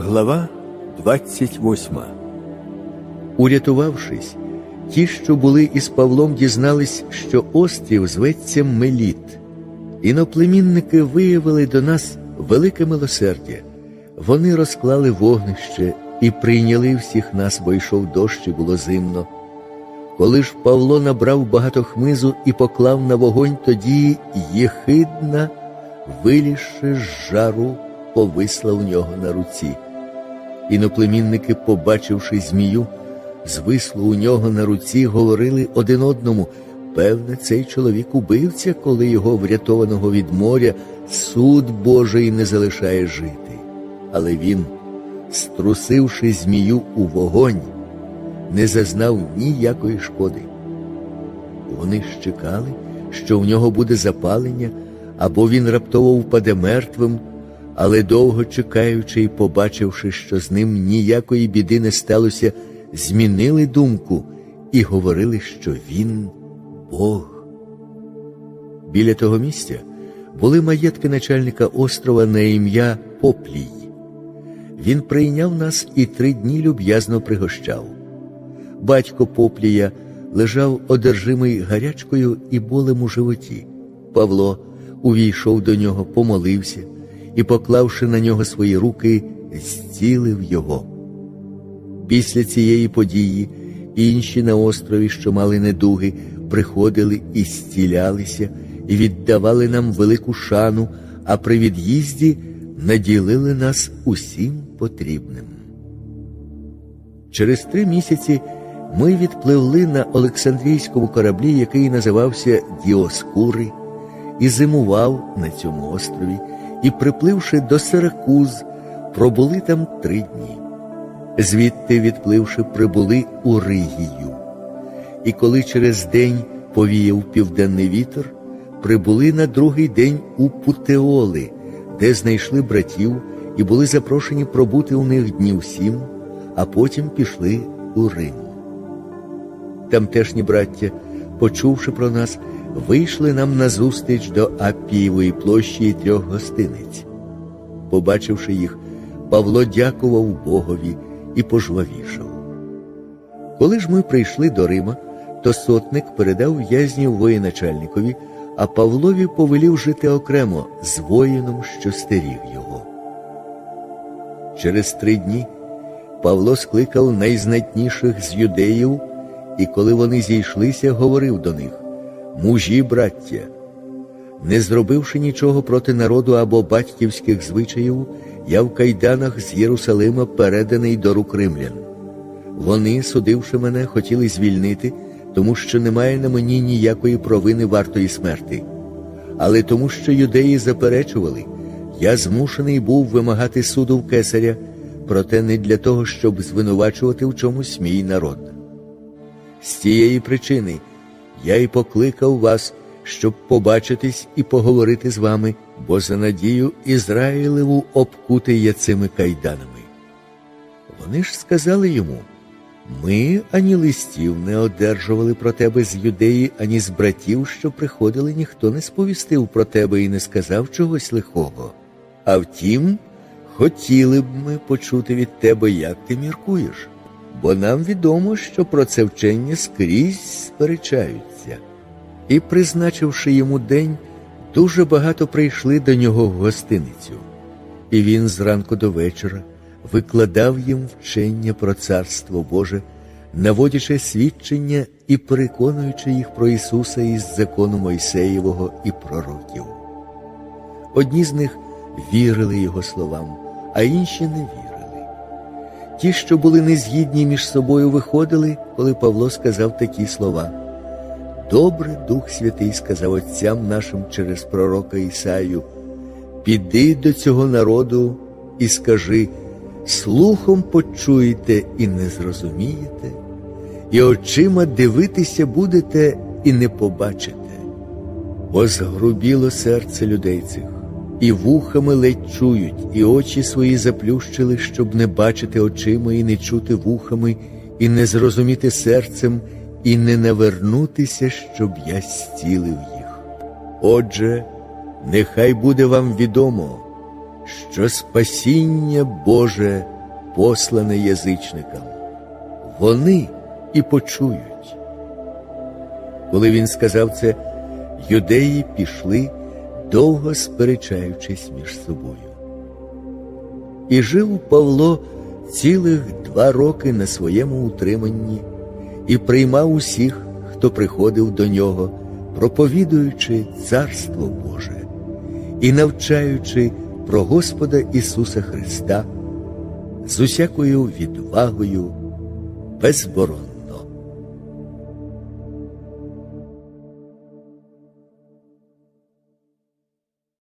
Глава 28 Урятувавшись, ті, що були із Павлом, дізнались, що острів зветься Меліт. Іноплемінники виявили до нас велике милосердя. Вони розклали вогнище і прийняли всіх нас, бо йшов дощ і було зимно. Коли ж Павло набрав багато хмизу і поклав на вогонь, тоді єхидна, вилізши з жару, повисла в нього на руці. Іноплемінники, побачивши змію, звисло у нього на руці, говорили один одному певне, цей чоловік убивця, коли його врятованого від моря суд Божий не залишає жити. Але він, струсивши змію у вогонь, не зазнав ніякої шкоди. Вони ж чекали, що в нього буде запалення, або він раптово впаде мертвим, але довго чекаючи і побачивши, що з ним ніякої біди не сталося, змінили думку і говорили, що він Бог. Біля того місця були маєтки начальника острова на ім'я Поплій. Він прийняв нас і три дні люб'язно пригощав. Батько Поплія лежав одержимий гарячкою і болем у животі. Павло увійшов до нього, помолився і, поклавши на нього свої руки, зцілив його. Після цієї події інші на острові, що мали недуги, приходили і зцілялися, і віддавали нам велику шану, а при від'їзді наділили нас усім потрібним. Через три місяці ми відпливли на Олександрійському кораблі, який називався Діоскури, і зимував на цьому острові, і, припливши до Сиракуз, пробули там три дні. Звідти, відпливши, прибули у Ригію. І коли через день повіяв південний вітер, прибули на другий день у Путеоли, де знайшли братів і були запрошені пробути у них днів сім, а потім пішли у Рим. Тамтешні браття, почувши про нас, вийшли нам назустріч до Апієвої площі і трьох гостиниць. Побачивши їх, Павло дякував Богові і пожвавішав. Коли ж ми прийшли до Рима, то сотник передав в'язнів воєначальникові, а Павлові повелів жити окремо з воїном, що стеріг його. Через три дні Павло скликав найзнатніших з юдеїв, і коли вони зійшлися, говорив до них мужі, браття, не зробивши нічого проти народу або батьківських звичаїв, я в кайданах з Єрусалима переданий до рук римлян. Вони, судивши мене, хотіли звільнити, тому що немає на мені ніякої провини вартої смерти. Але тому, що юдеї заперечували, я змушений був вимагати суду в кесаря, проте не для того, щоб звинувачувати в чомусь мій народ. З цієї причини я й покликав вас, щоб побачитись і поговорити з вами, бо за надію Ізраїлеву обкути я цими кайданами. Вони ж сказали йому ми ані листів не одержували про тебе з юдеї, ані з братів, що приходили, ніхто не сповістив про тебе і не сказав чогось лихого. А втім, хотіли б ми почути від тебе, як ти міркуєш, бо нам відомо, що про це вчення скрізь сперечаються. І, призначивши йому день, дуже багато прийшли до нього в гостиницю, і він зранку до вечора викладав їм вчення про Царство Боже, наводячи свідчення і переконуючи їх про Ісуса із закону Мойсеєвого і пророків. Одні з них вірили Його словам, а інші не вірили. Ті, що були незгідні між собою, виходили, коли Павло сказав такі слова. Добре Дух Святий сказав отцям нашим через пророка Ісаю, піди до цього народу і скажи, слухом почуєте і не зрозумієте, і очима дивитися будете і не побачите, бо згрубіло серце людей цих, і вухами ледь чують, і очі свої заплющили, щоб не бачити очима, і не чути вухами, і не зрозуміти серцем, і не навернутися, щоб я зцілив їх. Отже, нехай буде вам відомо, що спасіння Боже послане язичникам. Вони і почують. Коли він сказав це, юдеї пішли, довго сперечаючись між собою. І жив Павло цілих два роки на своєму утриманні і приймав усіх, хто приходив до нього, проповідуючи Царство Боже і навчаючи про Господа Ісуса Христа з усякою відвагою безборонно.